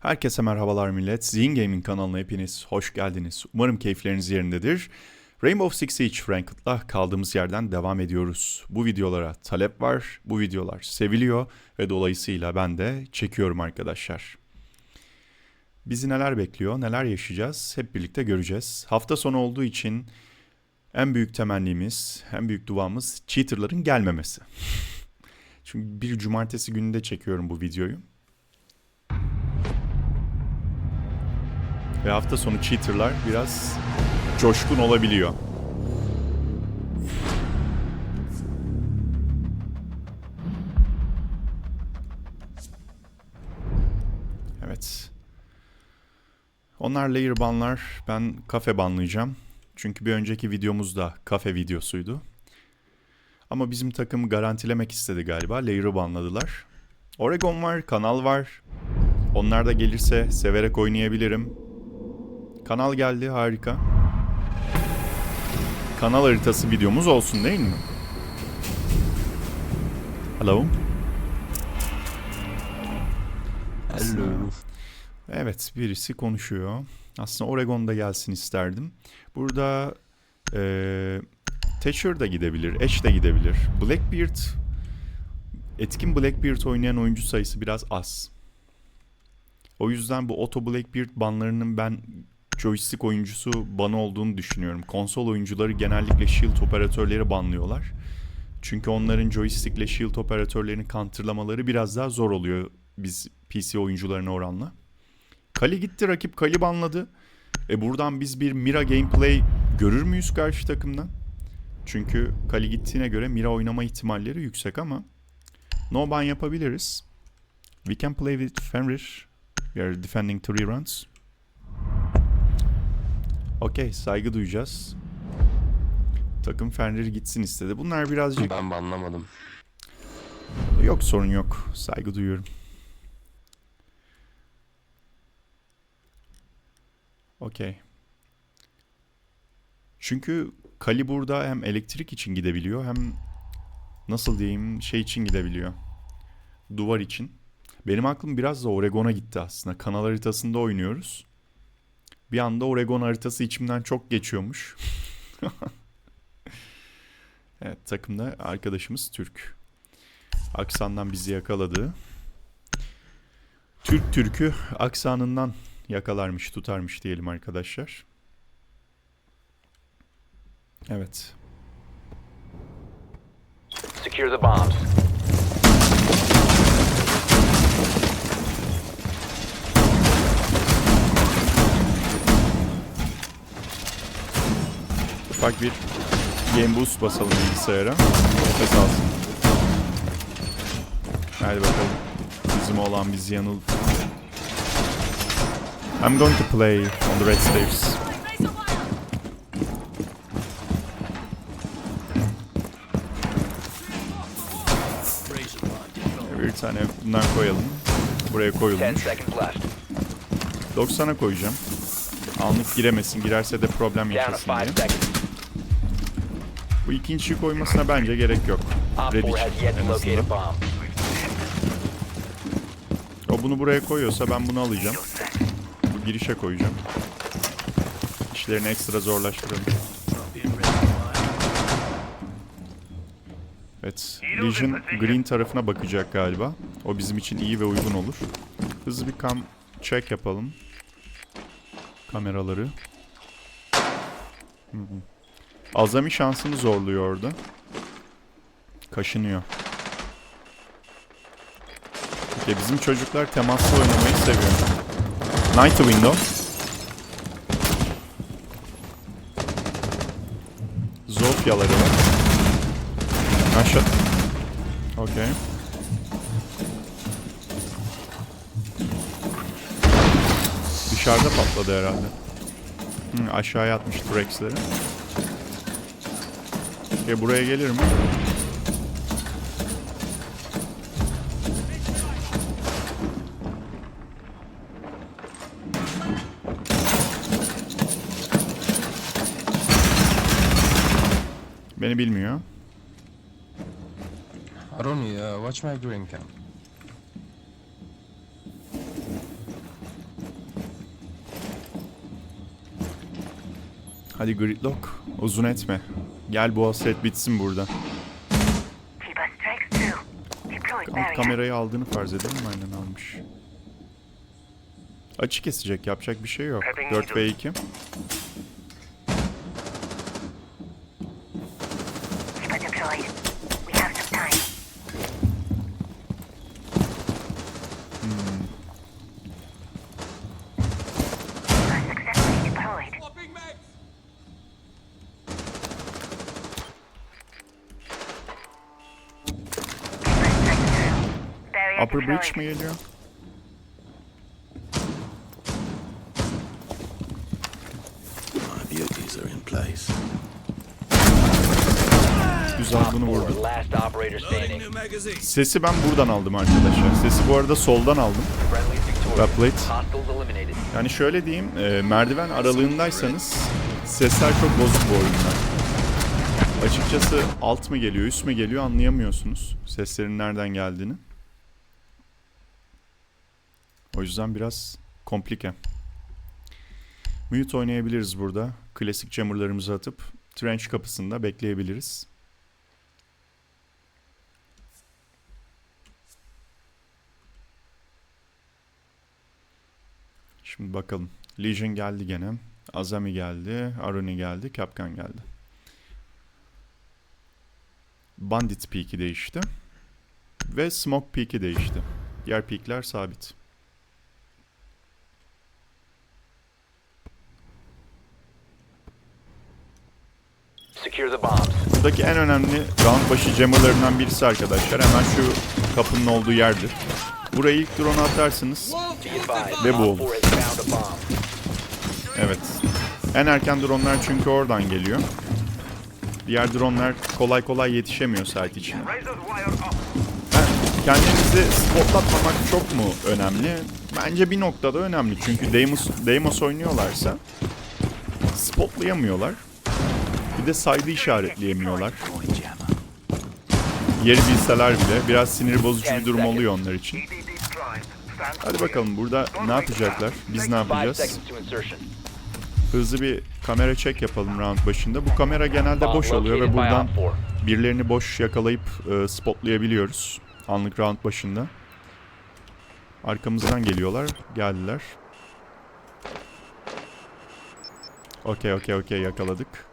Herkese merhabalar millet. Zin Gaming kanalına hepiniz hoş geldiniz. Umarım keyifleriniz yerindedir. Rainbow Six Siege Ranked'la kaldığımız yerden devam ediyoruz. Bu videolara talep var, bu videolar seviliyor ve dolayısıyla ben de çekiyorum arkadaşlar. Bizi neler bekliyor, neler yaşayacağız hep birlikte göreceğiz. Hafta sonu olduğu için en büyük temennimiz, en büyük duamız cheaterların gelmemesi. Çünkü bir cumartesi gününde çekiyorum bu videoyu. Ve hafta sonu cheaterlar biraz coşkun olabiliyor. Evet. Onlar layer banlar. Ben kafe banlayacağım. Çünkü bir önceki videomuz da kafe videosuydu. Ama bizim takım garantilemek istedi galiba. Layer'ı banladılar. Oregon var, kanal var. Onlar da gelirse severek oynayabilirim. Kanal geldi harika. Kanal haritası videomuz olsun değil mi? Hello. Hello. Evet birisi konuşuyor. Aslında Oregon'da gelsin isterdim. Burada eee Thatcher da gidebilir, Ash de gidebilir. Blackbeard, etkin Blackbeard oynayan oyuncu sayısı biraz az. O yüzden bu Auto Blackbeard banlarının ben joystick oyuncusu banı olduğunu düşünüyorum. Konsol oyuncuları genellikle shield operatörleri banlıyorlar. Çünkü onların joystick ile shield operatörlerini counterlamaları biraz daha zor oluyor biz PC oyuncularına oranla. Kali gitti rakip Kali banladı. E buradan biz bir Mira gameplay görür müyüz karşı takımdan? Çünkü Kali gittiğine göre Mira oynama ihtimalleri yüksek ama no ban yapabiliriz. We can play with Fenrir. We are defending three rounds. Okey saygı duyacağız. Takım Fenrir gitsin istedi. Bunlar birazcık... Ben banlamadım. Yok sorun yok. Saygı duyuyorum. Okey. Çünkü Kali burada hem elektrik için gidebiliyor hem nasıl diyeyim şey için gidebiliyor. Duvar için. Benim aklım biraz da Oregon'a gitti aslında. Kanal haritasında oynuyoruz. Bir anda Oregon haritası içimden çok geçiyormuş. evet takımda arkadaşımız Türk. Aksandan bizi yakaladı. Türk Türk'ü aksanından yakalarmış, tutarmış diyelim arkadaşlar. Evet. Secure the bombs. Ufak bir game boost basalım bilgisayara. Nefes alsın. Hadi bakalım. Bizim olan bizi yanıl. I'm going to play on the red stairs. Bir tane bundan koyalım. Buraya 10 koyulmuş. seconds left. 90'a koyacağım. Anlık giremesin. Girerse de problem yaşasın 5 diye. Bu ikinciyi koymasına bence gerek yok. Red 4 için has yet en to locate azından. a bomb. O bunu buraya koyuyorsa ben bunu alacağım. Bu girişe koyacağım. İşlerini ekstra zorlaştıralım. Evet, Legion Green tarafına bakacak galiba. O bizim için iyi ve uygun olur. Hızlı bir kam check yapalım. Kameraları. Hı hı. Azami şansını zorluyor orada. Kaşınıyor. Peki bizim çocuklar temaslı oynamayı seviyor. Night Window. Zofyaları var. Aşağı. Okey. Dışarıda patladı herhalde. Hı, aşağıya atmış Rex'leri. Okey buraya gelir mi? Beni bilmiyor. Aroni, uh, watch my green cam. Hadi gridlock uzun etme. Gel bu hasret bitsin burada. Barrier. kamerayı aldığını farz edelim. Aynen almış. Açı kesecek. Yapacak bir şey yok. 4 ve 2. Keep it deployed. Deployed. Bridge mi geliyor? My beauties are in place. Güzel bunu vurdu. last operator standing. Sesi ben buradan aldım arkadaşlar. Sesi bu arada soldan aldım. Friendly's victorious. Rapplate. Hostiles eliminated. Yani şöyle diyeyim, e, merdiven aralığındaysanız sesler çok bozuk bu oyunda. Açıkçası alt mı geliyor, üst mü geliyor anlayamıyorsunuz seslerin nereden geldiğini. O yüzden biraz komplike. Mute oynayabiliriz burada. Klasik jammerlarımızı atıp trench kapısında bekleyebiliriz. Şimdi bakalım. Legion geldi gene. Azami geldi. Aruni geldi. Kapkan geldi. Bandit peak'i değişti. Ve Smoke peak'i değişti. Diğer peak'ler sabit. Secure the bombs. Buradaki en önemli round başı jammerlarından birisi arkadaşlar. Hemen şu kapının olduğu yerdir. Buraya ilk drone atarsınız. Ve bu Op oldu. 4 has found a bomb. Evet. En erken dronlar çünkü oradan geliyor. Diğer dronlar kolay kolay yetişemiyor site içine. Yani kendinizi spotlatmamak çok mu önemli? Bence bir noktada önemli. Çünkü Deimos, Deimos oynuyorlarsa spotlayamıyorlar. De saydı işaretleyemiyorlar. Yeri bilseler bile biraz sinir bozucu bir durum oluyor onlar için. Hadi bakalım burada ne yapacaklar? Biz ne yapacağız? Hızlı bir kamera check yapalım round başında. Bu kamera genelde boş oluyor ve buradan Op 4. birilerini boş yakalayıp e, spotlayabiliyoruz. Anlık round başında. Arkamızdan geliyorlar. Geldiler. Okey okey okey yakaladık.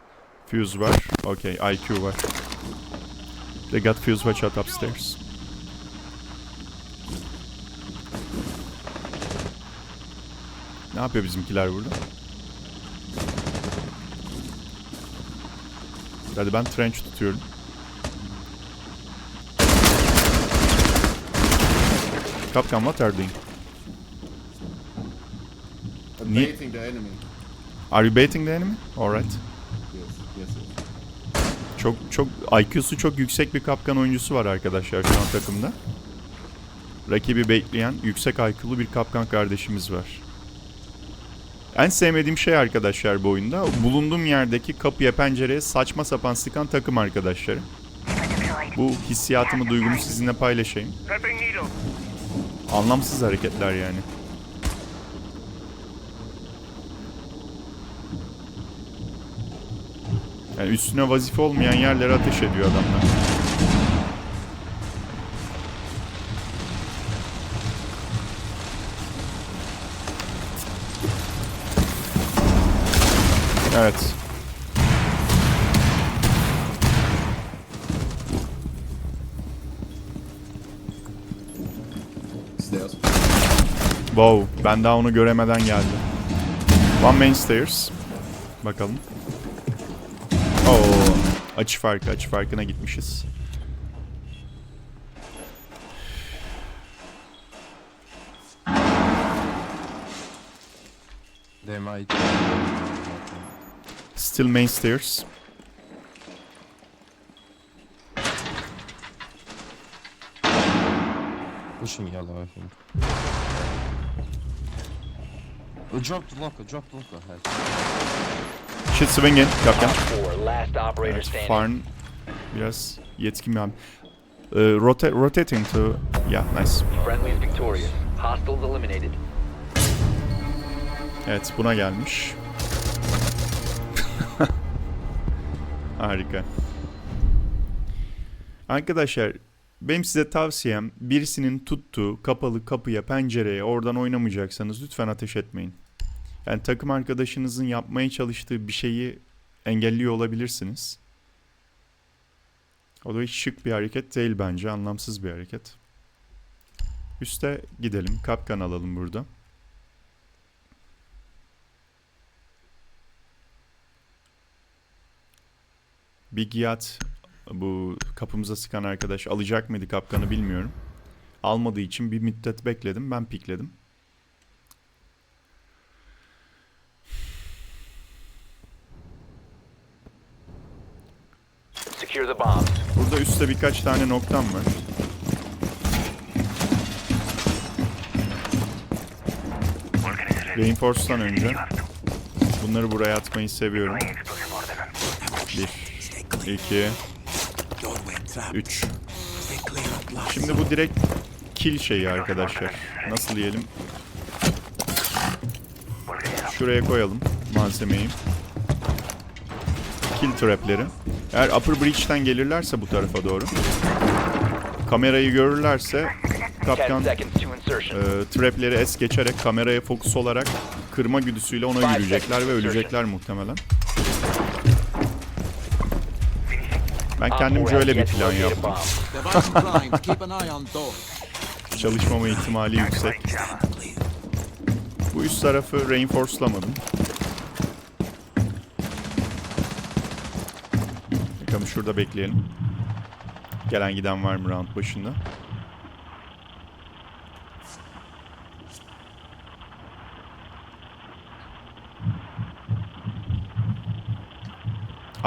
Fuse var. Okey IQ var. They got fuse watch out upstairs. Ne yapıyor bizimkiler burada? Hadi ben trench tutuyorum. Kapkan what are you doing? Baiting the enemy. Are you baiting the enemy? Alright. Çok çok IQ'su çok yüksek bir kapkan oyuncusu var arkadaşlar şu an takımda. Rakibi bekleyen yüksek IQ'lu bir kapkan kardeşimiz var. En sevmediğim şey arkadaşlar bu oyunda bulunduğum yerdeki kapıya pencereye saçma sapan sıkan takım arkadaşları. Bu hissiyatımı duygumu sizinle paylaşayım. Anlamsız hareketler yani. Yani üstüne vazife olmayan yerlere ateş ediyor adamlar. Evet. Wow, ben daha onu göremeden geldi. One main stairs. Bakalım. Açı farkı, açı farkına gitmişiz. Might. Still main stairs. Pushing yellow, I think. Oh, drop the locker, drop the locker. Head. Shit swinging, kapkan. Op 4, last operator Evet. Farn biraz yetkin bir abi. Ee, rota rotating to... Yeah, nice. Friendly's victorious. Hostiles eliminated. Evet, buna gelmiş. Harika. Arkadaşlar benim size tavsiyem birisinin tuttuğu kapalı kapıya, pencereye oradan oynamayacaksanız lütfen ateş etmeyin. Yani takım arkadaşınızın yapmaya çalıştığı bir şeyi engelliyor olabilirsiniz. O da hiç şık bir hareket değil bence. Anlamsız bir hareket. Üste gidelim. Kapkan alalım burada. Big Yat bu kapımıza sıkan arkadaş alacak mıydı kapkanı bilmiyorum. Almadığı için bir müddet bekledim. Ben pikledim. Secure the bombs. Burada üstte birkaç tane noktam var. Reinforce'dan önce bunları buraya atmayı seviyorum. Bir, iki, üç. Şimdi bu direkt kill şeyi arkadaşlar. Nasıl diyelim? Şuraya koyalım malzemeyi. Kill trapleri. Eğer upper breach'ten gelirlerse bu tarafa doğru. Kamerayı görürlerse 10 kapkan e, trapleri es geçerek kameraya fokus olarak kırma güdüsüyle ona yürüyecekler ve ölecekler muhtemelen. Ben kendimce öyle bir plan yaptım. Çalışmama ihtimali yüksek. Bu üst tarafı reinforcelamadım. Bakalım şurada bekleyelim. Gelen giden var mı round başında?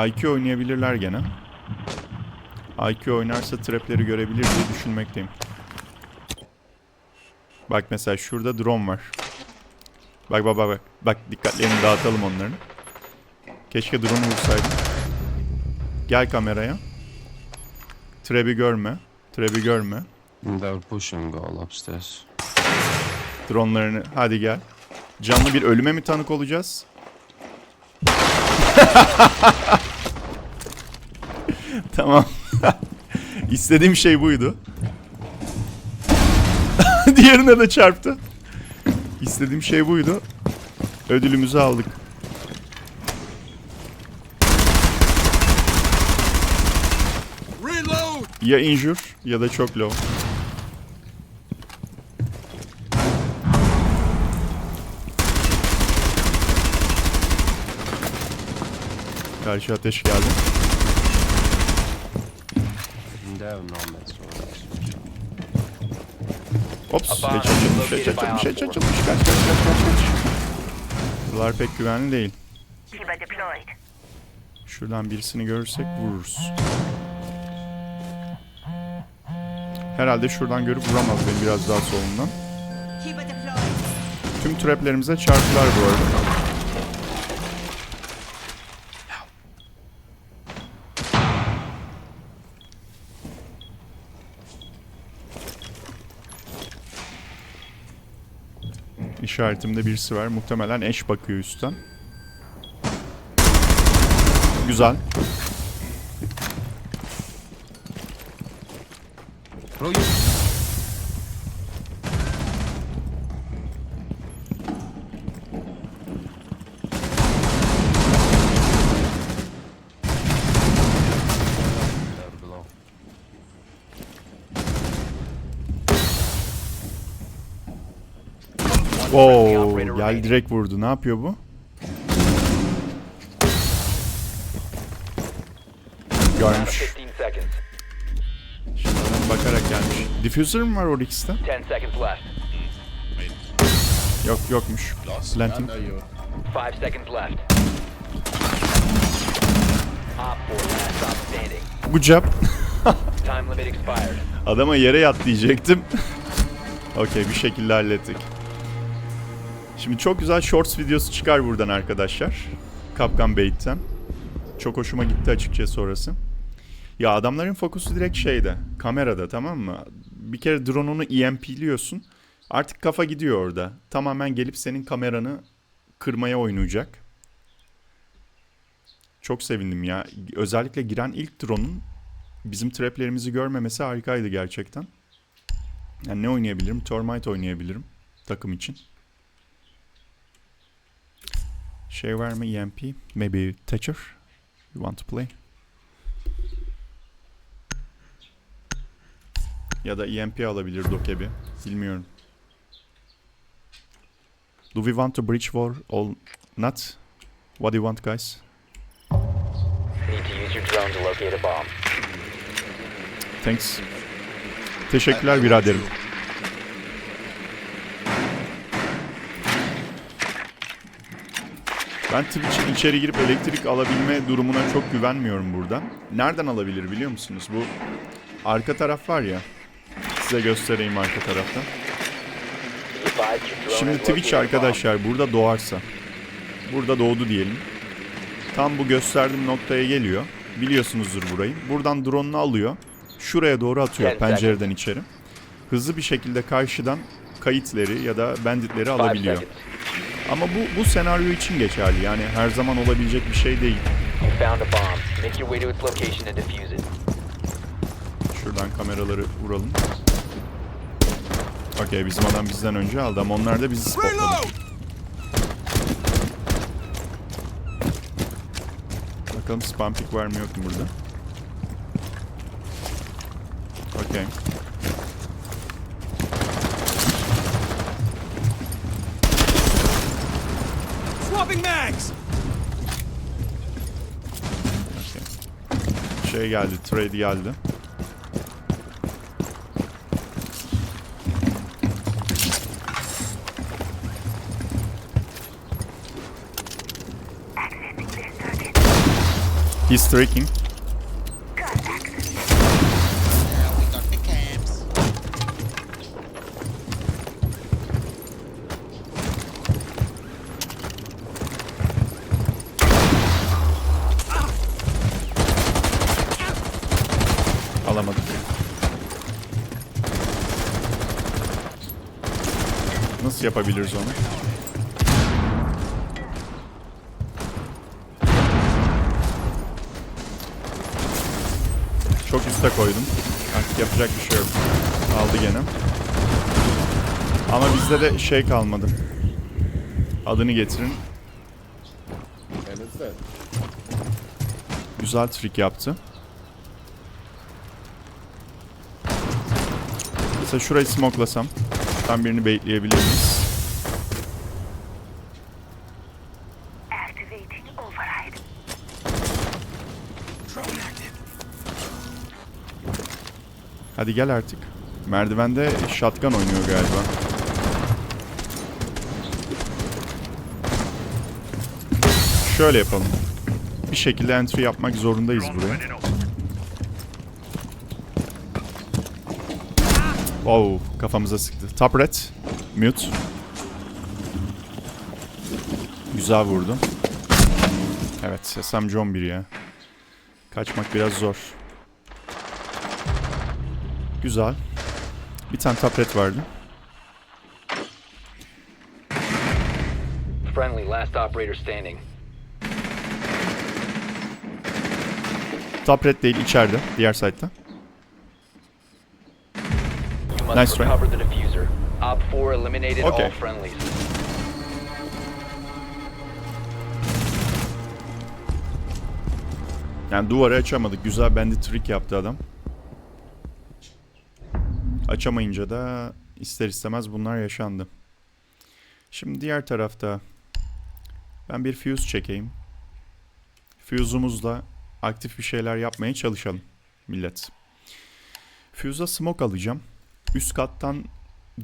IQ oynayabilirler gene. IQ oynarsa trapleri görebilir diye düşünmekteyim. Bak mesela şurada drone var. Bak bak bak bak. Bak dikkatlerini dağıtalım onların. Keşke drone'u vursaydım. Gel kameraya. Trap'i görme. Trap'i görme. They're pushing all upstairs. Dronlarını hadi gel. Canlı bir ölüme mi tanık olacağız? tamam. İstediğim şey buydu. Diğerine de çarptı. İstediğim şey buydu. Ödülümüzü aldık. Ya injure ya da çok low. Karşı ateş geldi. Ops, Above, geç açılmış, geç located by açılmış, geç Op four. açılmış. Kaç, kaç, kaç, kaç, kaç. Buralar pek güvenli değil. Şuradan birisini görürsek vururuz. Herhalde şuradan görüp vuramaz beni biraz daha solundan. Tüm traplerimize çarptılar bu arada. İşaretimde birisi var. Muhtemelen eş bakıyor üstten. Güzel. Below. Oo, gel direkt vurdu. Ne yapıyor bu? Görmüş. 15 seconds. Şuradan bakarak gelmiş. Diffuser mı var Oryx'te? 10 seconds left. Yok yokmuş. Planting. I know you. 5 seconds left. Op 4 last stop standing. Bu cep. Time limit expired. Adama yere yat diyecektim. Okey bir şekilde hallettik. Şimdi çok güzel shorts videosu çıkar buradan arkadaşlar. Kapkan Bait'ten. Çok hoşuma gitti açıkçası orası. Ya adamların fokusu direkt şeyde. Kamerada tamam mı? Bir kere drone'unu EMP'liyorsun. Artık kafa gidiyor orada. Tamamen gelip senin kameranı kırmaya oynayacak. Çok sevindim ya. Özellikle giren ilk drone'un bizim traplerimizi görmemesi harikaydı gerçekten. Yani ne oynayabilirim? Termite oynayabilirim takım için. Şey var mı EMP? Maybe Thatcher? You want to play? Ya da EMP alabilir Dokebi. Bilmiyorum. Do we want to breach war or not? What do you want guys? Need to use your drone to locate a bomb. Thanks. Teşekkürler biraderim. Ben Twitch'in içeri girip elektrik alabilme durumuna çok güvenmiyorum buradan. Nereden alabilir biliyor musunuz? Bu arka taraf var ya. Size göstereyim arka taraftan. Şimdi Twitch arkadaşlar burada doğarsa. Burada doğdu diyelim. Tam bu gösterdiğim noktaya geliyor. Biliyorsunuzdur burayı. Buradan drone'unu alıyor. Şuraya doğru atıyor pencereden içeri. Hızlı bir şekilde karşıdan kayıtları ya da banditleri alabiliyor. Ama bu bu senaryo için geçerli. Yani her zaman olabilecek bir şey değil. You found a Okey bizim adam bizden önce aldı ama onlar da bizi spotladı. Bakalım spam pick var mı yok mu burada? Okey. Okey. Şey geldi, trade geldi. He's streaking. Alamadım. Nasıl yapabiliriz onu? Üste koydum. Artık yapacak bir şey yok. Aldı gene. Ama bizde de şey kalmadı. Adını getirin. Dead. Güzel trik yaptı. Mesela şurayı smoklasam. Tam birini baitleyebiliriz. Activating Hadi gel artık. Merdivende shotgun oynuyor galiba. Şöyle yapalım. Bir şekilde entry yapmak zorundayız buraya. Wow, kafamıza sıktı. Top red, mute. Güzel vurdu. Evet, SMG 11 ya. Kaçmak biraz zor. Güzel. Bir tane tapret vardı. Friendly, last operator standing. Tapret değil içeride. Diğer must Nice try. recover the diffuser. Op 4 eliminated Okay. all friendlies. Yani duvarı açamadık. Güzel bende trick yaptı adam. Açamayınca da ister istemez bunlar yaşandı. Şimdi diğer tarafta ben bir fuse çekeyim. Fuse'umuzla aktif bir şeyler yapmaya çalışalım millet. Fuse'a smoke alacağım. Üst kattan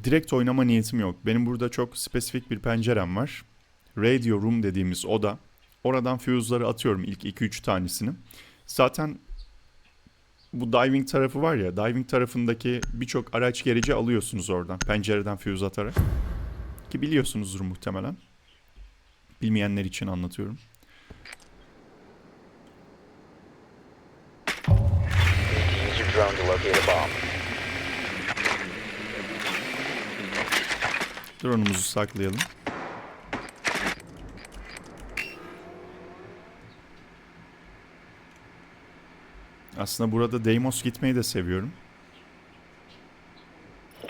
direkt oynama niyetim yok. Benim burada çok spesifik bir pencerem var. Radio room dediğimiz oda. Oradan fuse'ları atıyorum ilk 2-3 tanesini. Zaten bu diving tarafı var ya, diving tarafındaki birçok araç gereci alıyorsunuz oradan. Pencereden fuse atarak. Ki biliyorsunuzdur muhtemelen. Bilmeyenler için anlatıyorum. Need to use your drone to locate a bomb. Drone'umuzu saklayalım. Aslında burada Deimos gitmeyi de seviyorum.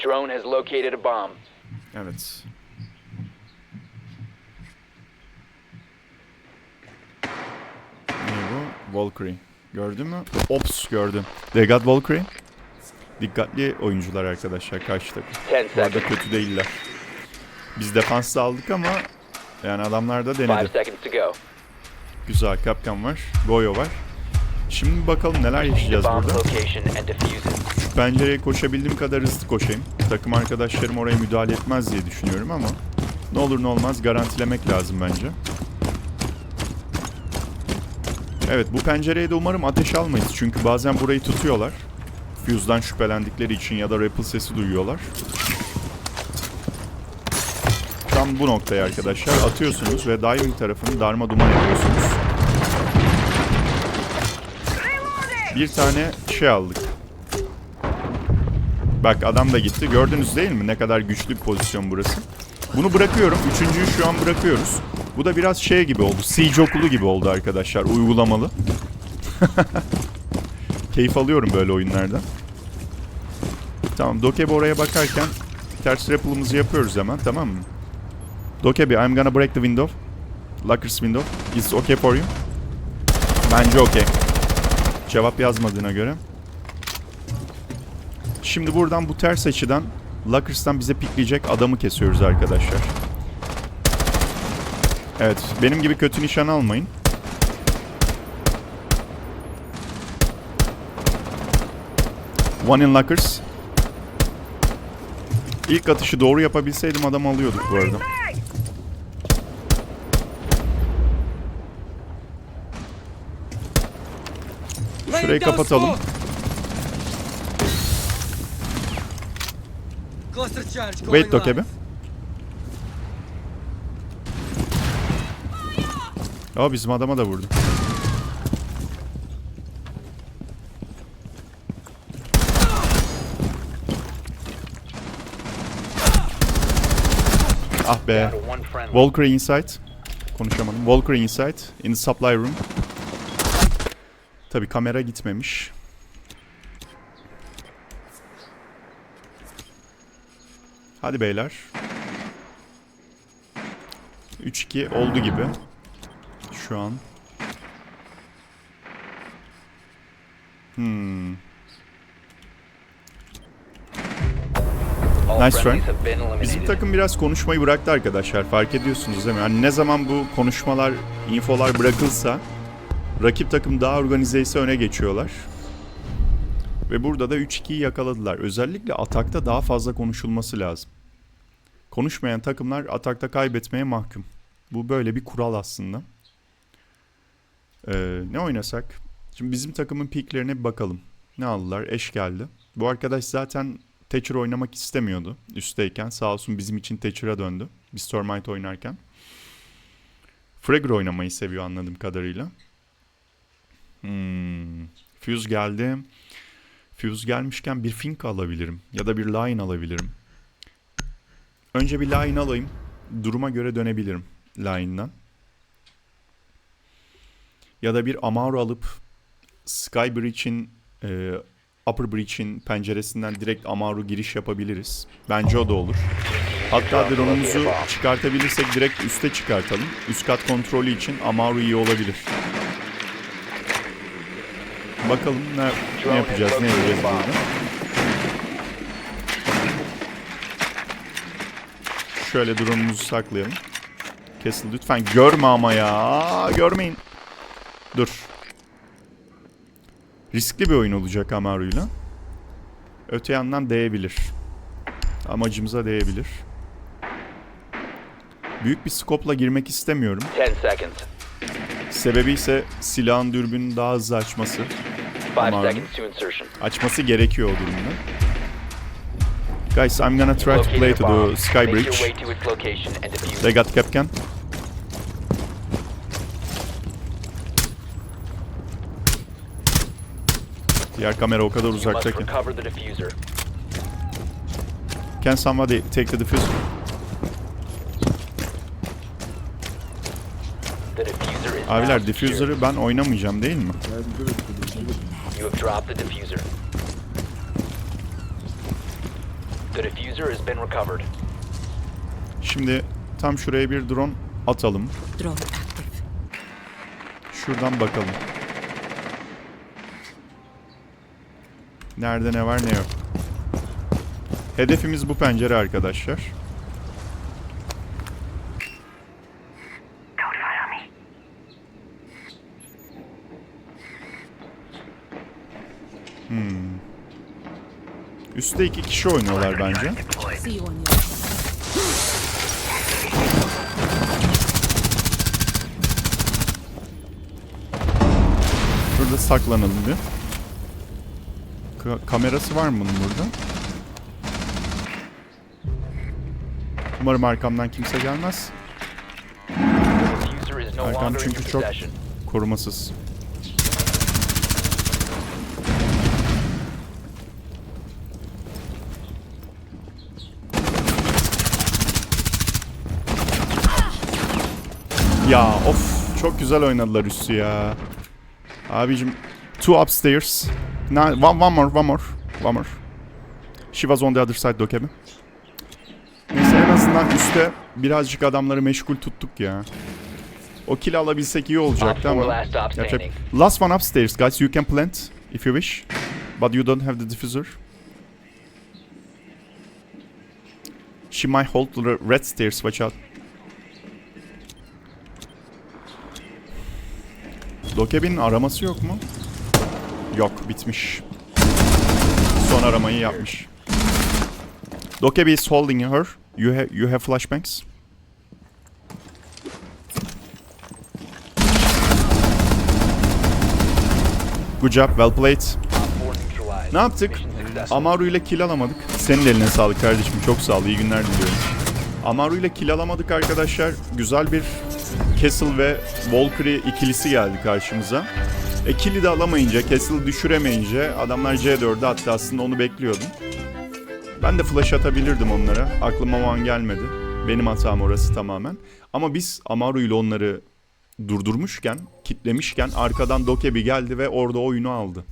Drone has located a bomb. Evet. Ne bu? Valkyrie. Gördün mü? Ops gördüm. They got Valkyrie. Dikkatli oyuncular arkadaşlar karşı takım. 10 Bu arada kötü değiller. Biz defansta aldık ama yani adamlar da 5 denedi. Güzel kapkan var. Goyo var. Şimdi bakalım neler yaşayacağız burada. Şu pencereye koşabildiğim kadar hızlı koşayım. Takım arkadaşlarım oraya müdahale etmez diye düşünüyorum ama ne olur ne olmaz garantilemek lazım bence. Evet bu pencereye de umarım ateş almayız. Çünkü bazen burayı tutuyorlar. Fuse'dan şüphelendikleri için ya da rappel sesi duyuyorlar. Tam bu noktaya arkadaşlar atıyorsunuz ve diving tarafını darma duman ediyorsunuz. Bir tane şey aldık. Bak adam da gitti. Gördünüz değil mi ne kadar güçlü bir pozisyon burası. Bunu bırakıyorum. Üçüncüyü şu an bırakıyoruz. Bu da biraz şey gibi oldu. Siege okulu gibi oldu arkadaşlar. Uygulamalı. Keyif alıyorum böyle oyunlardan. Tamam. Dokebe oraya bakarken ters rappel'ımızı yapıyoruz hemen. Tamam mı? Dokebe, I'm gonna break the window. Lockers window. Is okay for you? Bence okay. Cevap yazmadığına göre. Şimdi buradan bu ters açıdan Lockers'tan bize pikleyecek adamı kesiyoruz arkadaşlar. Evet, benim gibi kötü nişan almayın. One in Lockers. İlk atışı doğru yapabilseydim adam alıyorduk bu arada. Şurayı kapatalım. Wait Dokebe. Aa bizim adama da vurdu. Ah be. Valkyrie inside. Konuşamadım. Valkyrie inside. In the supply room. Tabi kamera gitmemiş. Hadi beyler. 3-2 oldu gibi. Şu an. Hmm. Nice been Bizim takım biraz konuşmayı bıraktı arkadaşlar. Fark ediyorsunuz değil mi? Yani ne zaman bu konuşmalar, infolar bırakılsa rakip takım daha organize ise öne geçiyorlar. Ve burada da 3-2'yi yakaladılar. Özellikle atakta daha fazla konuşulması lazım. Konuşmayan takımlar atakta kaybetmeye mahkum. Bu böyle bir kural aslında. Ee, ne oynasak? Şimdi bizim takımın piklerine bir bakalım. Ne aldılar? Eş geldi. Bu arkadaş zaten Thatcher oynamak istemiyordu üstteyken. Sağ olsun bizim için Thatcher'a döndü. Biz Stormite oynarken. Fragger oynamayı seviyor anladığım kadarıyla. Hmm. Fuse geldi. Fuse gelmişken bir Fink alabilirim. Ya da bir Line alabilirim. Önce bir Line alayım. Duruma göre dönebilirim Line'dan. Ya da bir Amaru alıp Sky Breach'in e, Upper Breach'in penceresinden direkt Amaru giriş yapabiliriz. Bence o da olur. Hatta drone'umuzu çıkartabilirsek direkt üste çıkartalım. Üst kat kontrolü için Amaru iyi olabilir. Bakalım ne, ne yapacağız, ne edeceğiz burada. Şöyle drone'umuzu saklayalım. Castle lütfen görme ama ya. Görmeyin. Dur. Riskli bir oyun olacak Amaru'yla. Öte yandan değebilir. Amacımıza değebilir. Büyük bir skopla girmek istemiyorum. 10 seconds. Sebebi ise silahın dürbünü daha hızlı açması. 5 Amaru. seconds to insertion. Açması gerekiyor o durumda. Guys, I'm gonna try to play to bomb. the sky Make your bridge. way to its location and defuse They got Capcan. Diğer kamera o kadar You must uzakta ki. recover the diffuser. Can somebody take the diffuser? The diffuser is Abiler now secure. diffuser'ı ben oynamayacağım değil mi? You have dropped the diffuser. The diffuser has been recovered. Şimdi tam şuraya bir drone atalım. Drone active. Şuradan bakalım. Nerede ne var ne yok. Hedefimiz bu pencere arkadaşlar. Üstte iki kişi oynuyorlar bence. Şurada saklanalım bir. Ka- kamerası var mı bunun burada? Umarım arkamdan kimse gelmez. Arkam çünkü çok korumasız. Ya of çok güzel oynadılar üstü ya. Abicim two upstairs. Na, one, one more, one more, one more. She was on the other side Dokebi. Neyse en azından üstte birazcık adamları meşgul tuttuk ya. O kill alabilsek iyi olacaktı 4 ama. Yapacak. Last one upstairs guys. You can plant if you wish. But you don't have the diffuser. She might hold the red stairs. Watch out. Dokebi'nin araması yok mu? Yok, bitmiş. Son aramayı yapmış. Dokebi is holding her. You have you have flashbangs? Good job, well played. Op 4 neutralized. Ne yaptık? Amaru ile kill alamadık. Senin eline sağlık kardeşim. Çok sağ ol. İyi günler diliyorum. Amaru ile kill alamadık arkadaşlar. Güzel bir Castle ve Valkyrie ikilisi geldi karşımıza. E de alamayınca, Castle'ı düşüremeyince adamlar C4'e attı. Aslında onu bekliyordum. Ben de flash atabilirdim onlara. Aklıma o an gelmedi. Benim hatam orası tamamen. Ama biz Amaru ile onları durdurmuşken, kitlemişken arkadan Dokebi geldi ve orada oyunu aldı.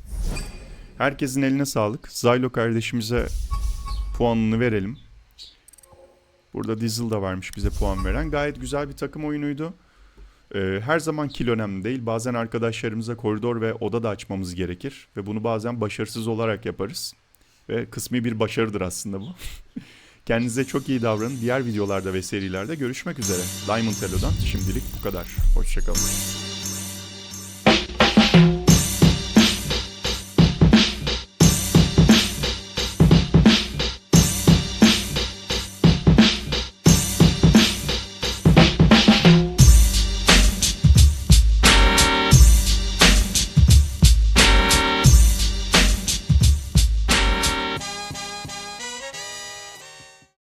Herkesin eline sağlık. Zylo kardeşimize puanını verelim. Burada Diesel da varmış bize puan veren. Gayet güzel bir takım oyunuydu. Ee, her zaman kill önemli değil. Bazen arkadaşlarımıza koridor ve oda da açmamız gerekir. Ve bunu bazen başarısız olarak yaparız. Ve kısmi bir başarıdır aslında bu. Kendinize çok iyi davranın. Diğer videolarda ve serilerde görüşmek üzere. Diamond Elo'dan şimdilik bu kadar. Hoşçakalın.